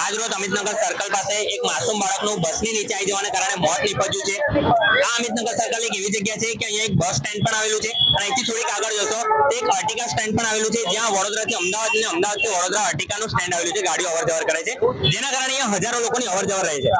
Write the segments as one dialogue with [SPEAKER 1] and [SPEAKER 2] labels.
[SPEAKER 1] આજ રોજ અમિતનગર સર્કલ પાસે એક માસૂમ બાળકનું બસની નીચે આવી જવાને કારણે મોત નીપજ્યું છે. આ અમિતનગર સર્કલ એક એવી જગ્યા છે કે અહીંયા એક બસ સ્ટેન્ડ પણ આવેલું છે. અને અહીંથી થોડીક આગળ જશો તો એક અર્ટિકા સ્ટેન્ડ પણ આવેલું છે, જ્યાં વડોદરાથી અમદાવાદ અને અમદાવાદથી વડોદરા અર્ટિકાનું સ્ટેન્ડ આવેલું છે, ગાડીઓ અવર કરે છે. જેના કારણે અહીંયા હજારો લોકોની અવરજવર રહે છે.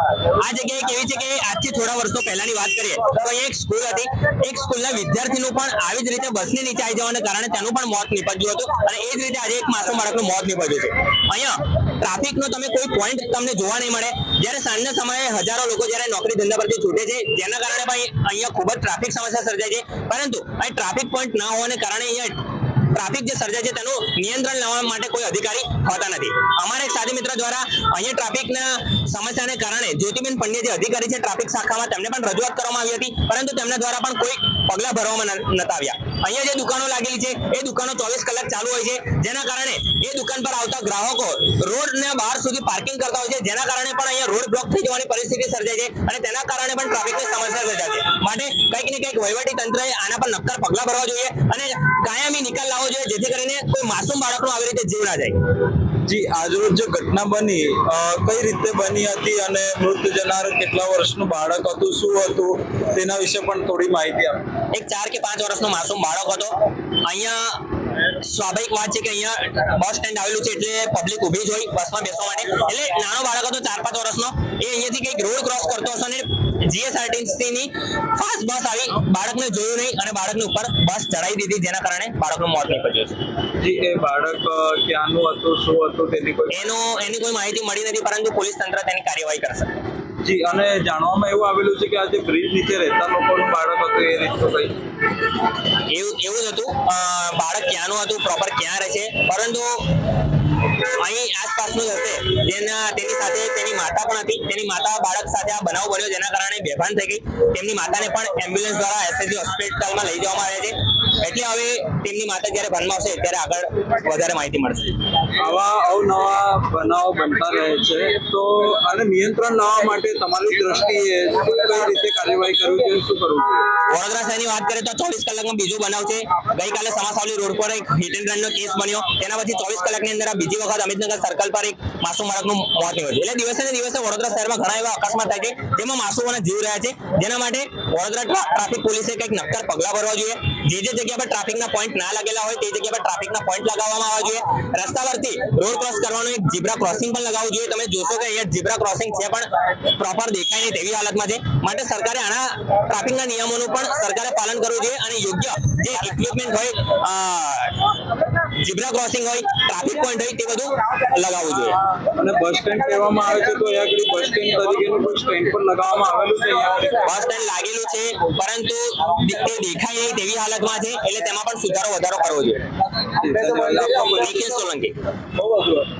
[SPEAKER 1] આ જગ્યા એક કેવી છે કે આજથી થોડા વર્ષો પહેલાની વાત કરીએ તો અહીંયા એક સ્કૂલ હતી. એક સ્કૂલના વિદ્યાર્થીનું પણ આવી જ રીતે બસની નીચે આવી જવાને કારણે તેનું પણ મોત નીપજ્યું હતું. અને એ જ રીતે આજે એક માસૂમ બાળકનું મોત નીપજ્યું છે. અહીંયા ટ્રાફિકનો તમે કોઈ પોઈન્ટ તમને જોવા નહીં મળે. જ્યારે સાંજના સમયે હજારો લોકો જ્યારે નોકરી ધંધા પરથી છૂટે છે, જેના કારણે પણ અહીંયા ખૂબ જ ટ્રાફિક સમસ્યા સર્જાય છે. પરંતુ અહીં ટ્રાફિક પોઈન્ટ ના હોવાને કારણે અહીંયા ટ્રાફિક જે સર્જાય છે, તેનું નિયંત્રણ લાવવા માટે કોઈ અધિકારી હોતા નથી. અમારા એક સાથી મિત્ર દ્વારા અહીંયા ટ્રાફિકના સમસ્યાને કારણે જ્યોતિબેન પંડ્યા જે અધિકારી છે ટ્રાફિક શાખામાં તેમને પણ રજૂઆત કરવામાં આવી હતી. પરંતુ તેમના દ્વારા પણ કોઈ પગલાં ભરવામાં નતા આવ્યા. અહીંયા જે દુકાનો લાગેલી છે એ દુકાનો ચોવીસ કલાક ચાલુ હોય છે. જેના કારણે એ દુકાન પર આવતા ગ્રાહકો રોડના બહાર સુધી પાર્કિંગ કરતા હોય છે. જેના કારણે પણ અહીંયા રોડ બ્લોક થઈ જવાની પરિસ્થિતિ સર્જાય છે અને તેના કારણે પણ ટ્રાફિકની સમસ્યા સર્જાય છે. માટે કંઈક ને કંઈક વહીવટી તંત્રએ આના પર નક્કર પગલાં ભરવા જોઈએ અને કાયમી નિકાલ લાવવો જોઈએ જેથી કરીને કોઈ માસૂમ બાળકનું આવી રીતે જીવ ના જાય.
[SPEAKER 2] જી આજરોજ જે ઘટના બની કઈ રીતે બની હતી અને મૃત જનાર કેટલા વર્ષનું બાળક હતું શું હતું તેના વિશે પણ થોડી માહિતી આપ.
[SPEAKER 1] એક ચાર કે પાંચ વર્ષનું માસૂમ બાળક હતો. અહીંયા સ્વાભાવિક વાત છે કે અહીંયા બસ સ્ટેન્ડ આવેલું છે એટલે પબ્લિક ઊભી જ હોય બસમાં બેસવા માટે. એટલે નાનો બાળક હતો ચાર પાંચ વર્ષનો એ અહીંયાથી કંઈક રોડ ક્રોસ કરતો હશે અને જીએસઆરટીસી ની ફાસ્ટ બસ આવી. બાળકને જોયું નહીં અને બાળકની ઉપર બસ ચડાવી દીધી જેના કારણે બાળકનું મોત નીપજ્યું છે.
[SPEAKER 2] જી એ બાળક ક્યાંનું હતું શું હતું તેની કોઈ
[SPEAKER 1] એનો એની કોઈ માહિતી મળી નથી પરંતુ પોલીસ તંત્ર તેની કાર્યવાહી કરશે.
[SPEAKER 2] જી, અને જાણવામાં એવું આવેલું છે કે આ જે બ્રિજ નીચે રહેતા લોકોનું બાળક હતું, એ રીતનું કઈ?
[SPEAKER 1] એવું એવું જ હતું. બાળક ક્યાંનું હતું પ્રોપર ક્યાં રહે છે. પરંતુ અહીં આસપાસનું જ હશે. જેના તેની સાથે તેની માતા પણ હતી. તેની માતા બાળક સાથે આ બનાવ બન્યો જેના કારણે બેભાન થઈ ગઈ. તેમની માતાને પણ એમ્બ્યુલન્સ દ્વારા એસએસજી હોસ્પિટલમાં લઈ જવામાં આવે છે. એટલે હવે તેમની માતા જ્યારે ભાનમાં આવશે ત્યારે આગળ વધારે માહિતી મળશે.
[SPEAKER 2] આવા અવનવા બનાવ બનતા રહે છે. તો આને નિયંત્રણ લાવવા માટે તમારી દ્રષ્ટિએ કઈ રીતે કાર્યવાહી કરવી જોઈએ શું કરવું
[SPEAKER 1] વડોદરા શહેરની વાત કરીએ તો ચોવીસ કલાકમાં બીજો બનાવ છે. ગઈકાલે સમાસાવલી રોડ પર એક હિટ એન્ડ રનનો કેસ બન્યો. તેના પછી ચોવીસ કલાકની અંદર આ બીજી વખત અમિતનગર સર્કલ પર એક માસૂમ બાળકનું મોત નીપજ્યું એટલે દિવસે ને દિવસે વડોદરા શહેરમાં ઘણા એવા અકસ્માત થાય છે, જેમાં માસૂમોના જીવ રહ્યા છે. જેના માટે વડોદરા ટ્રાફિક પોલીસે કંઈક નક્કર પગલાં ભરવા જોઈએ. જે જે જગ્યા પર ટ્રાફિકના પોઈન્ટ ના લાગેલા હોય, તે જગ્યા પર ટ્રાફિકના પોઈન્ટ લગાવવામાં આવવા જોઈએ. રસ્તા પરથી રોડ ક્રોસ કરવાનું એક ઝીબ્રા ક્રોસિંગ પણ લગાવવું જોઈએ. તમે જોશો કે અહીંયા ઝીબ્રા ક્રોસિંગ છે, પણ પ્રોપર દેખાય નહીં તેવી હાલતમાં છે. માટે સરકારે આના ટ્રાફિકના નિયમોનું પણ સરકારે પાલન કરવું જોઈએ અને યોગ્ય જે ઇક્વિપમેન્ટ હોય ઝીબ્રા ક્રોસિંગ હોય ટ્રાફિક પોઈન્ટ હોય તે બધું લગાવવું જોઈએ.
[SPEAKER 2] અને બસ સ્ટેન્ડ કહેવામાં આવે છે તો અહીંયા બસ સ્ટેન્ડ તરીકેનું કોઈ સ્ટેન્ડ પણ લગાવવામાં આવેલું છે
[SPEAKER 1] બસ સ્ટેન્ડ લાગેલું છે પરંતુ તે દેખાય નહીં તેવી હાલતમાં છે એટલે તેમાં પણ સુધારો વધારો કરવો જોઈએ. સોલંકી.